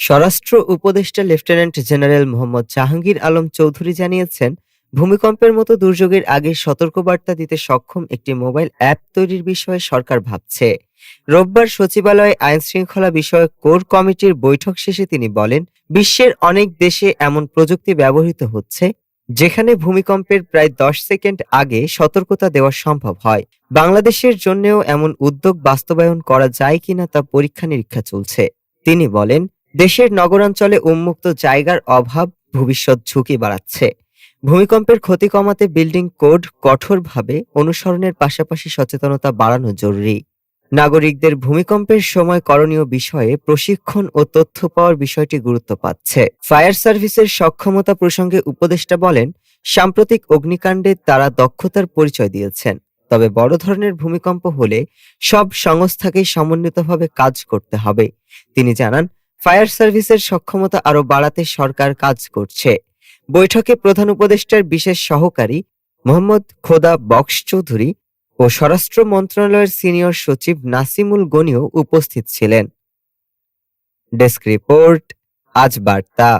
স্বরাষ্ট্র উপদেষ্টা lieutenant general Mohammad Jahangir Alam Chowdhury জানিয়েছেন, ভূমিকম্পের মতো দুর্যোগের আগে সতর্কবার্তা দিতে সক্ষম একটি মোবাইল অ্যাপ তৈরির বিষয়ে সরকার ভাবছে। রোববার সচিবালয়ে আইন শৃঙ্খলা বিষয়ক কোর কমিটির বৈঠক শেষে তিনি বলেন, বিশ্বের অনেক দেশে এমন প্রযুক্তি ব্যবহৃত হচ্ছে, যেখানে ভূমিকম্পের প্রায় দশ সেকেন্ড আগে সতর্কতা দেওয়া সম্ভব হয়। বাংলাদেশের জন্যও এমন উদ্যোগ বাস্তবায়ন করা যায় কিনা তা পরীক্ষা নিরীক্ষা চলছে। তিনি বলেন দেশের নগরাঞ্চলে উন্মুক্ত জায়গার অভাব ভবিষ্যৎ ঝুঁকি বাড়াচ্ছে। ভূমিকম্পের ক্ষতি কমাতে বিল্ডিং কোড কঠোরভাবে অনুসরণের পাশাপাশি সচেতনতা বাড়ানো জরুরি। নাগরিকদের ভূমিকম্পের সময় করণীয় বিষয়ে প্রশিক্ষণ ও তথ্য পাওয়ার বিষয়টি গুরুত্ব পাচ্ছে। ফায়ার সার্ভিসের সক্ষমতা প্রসঙ্গে উপদেষ্টা বলেন, সাম্প্রতিক অগ্নিকাণ্ডে তারা দক্ষতার পরিচয় দিয়েছেন, তবে বড় ধরনের ভূমিকম্প হলে সব সংস্থাকেই সমন্বিতভাবে কাজ করতে হবে। তিনি জানান ফায়ার সার্ভিসের সক্ষমতা আরও বাড়াতে সরকার কাজ করছে। বৈঠকে প্রধান উপদেষ্টার বিশেষ সহকারী মোহাম্মদ খোদা বক্স চৌধুরী ও স্বরাষ্ট্র মন্ত্রণালয়ের সিনিয়র সচিব নাসিমুল গনিও উপস্থিত ছিলেন। ডেস্ক রিপোর্ট, আজ বার্তা।